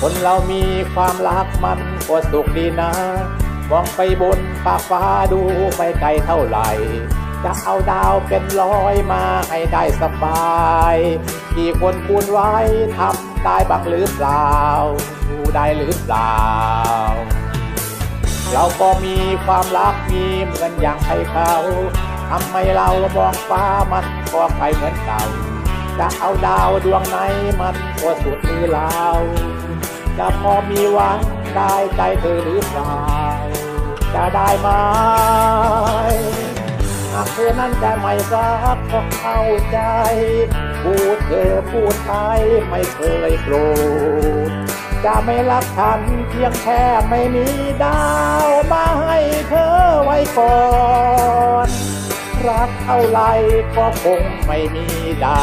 คนเรามีความรักมันก็สุขดีนะมองไปบนฟ้าฟ้าดูไปไกลเท่าไหร่ จะเอาดาวเป็นร้อยมาให้ได้สบายกี่คนพูดไว้ทำได้บักหรือเปล่าดูได้หรือเปล่า เราก็มีความรักมีเหมือนอย่างใครเขาทำไมเรามองฟ้ามันก็ไปเหมือนเก่า จะเอาดาวดวงไหนมันก็สุดมือเราจะพอมีหวังได้ใจเธอหรือเปล่า จะได้ไหมหากเธอนั้นจะไม่รักก็เข้าใจ พูดเธอพูดไปไม่เคยโกรธจะไม่รักฉันเพียงแค่ไม่มีดาวมาให้เธอไว้ก่อน รักเท่าไรก็คงไม่มีดา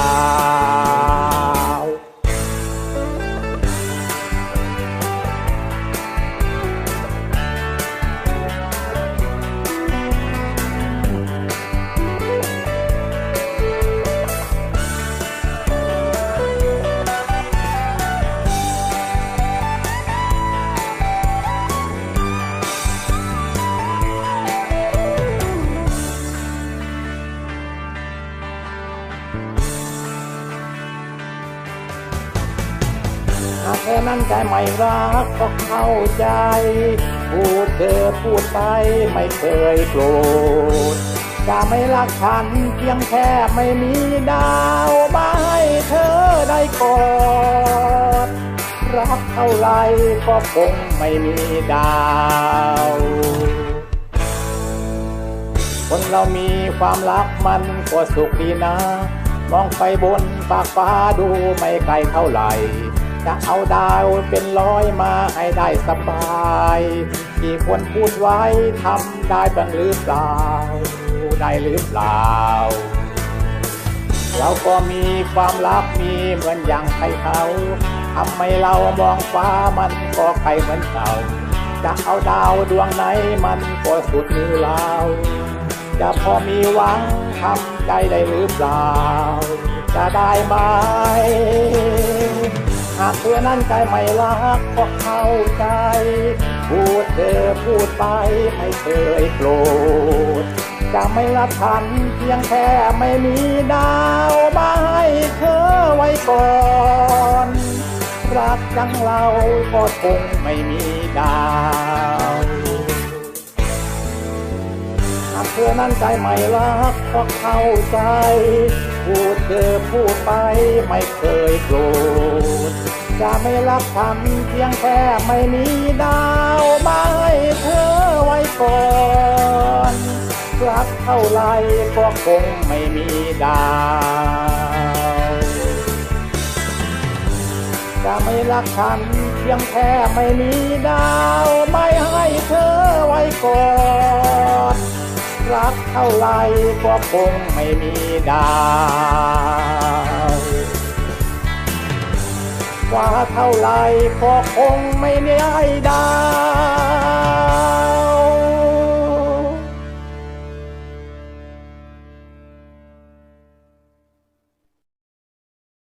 ากเธอนั้นใจไม่รักก็เข้าใจ พูดเธอพูดไปไม่เคยโกรธจะไม่รักฉันเพียงแค่ไม่มีดาวมาให้เธอได้กอดรักเท่าไรก็คงไม่มีดาว คนเรามีความรักมันก็สุขดีนะ มองไปบนปากฟ้าดูไม่ไกลเท่าไหร่ จะเอาดาวเป็นร้อยมาให้ได้สบาย ที่คนพูดไว้ทำได้บ้างหรือเปล่า ได้หรือเปล่า เราก็มีความรักมีเหมือนอย่างใครเขาทำไมเรามองฟ้ามันก็ไกลเหมือนเก่า จะเอาดาวดวงไหนมันก็สุดมือเราจะพอมีหวังทำใจได้หรือเปล่า จะได้ไหมากเธอนั้นใจไม่รักก็เข้าใจ พูดเธอพูดไปไม่เคยโกรธจะไม่รับทันเพียงแค่ไม่มีดาวมาให้เธอไว้ก่อนรักจังเราก็คงไม่มีดาวหากเธอนั้นใจไม่รักก็เข้าใจ พูดเธอพูดไปไม่เคยโกรธ จะไม่รักฉันเพียงแค่ไม่มีดาวมาให้เธอไว้ก่อนรักเท่าไรก็คงไม่มีดาวจะไม่รักฉันเพียงแค่ไม่มีดาวไม่ให้เธอไว้ก่อนรักเท่าไรก็คงไม่มีดาว ว่าเท่าไรก็คงไม่ได้ดาว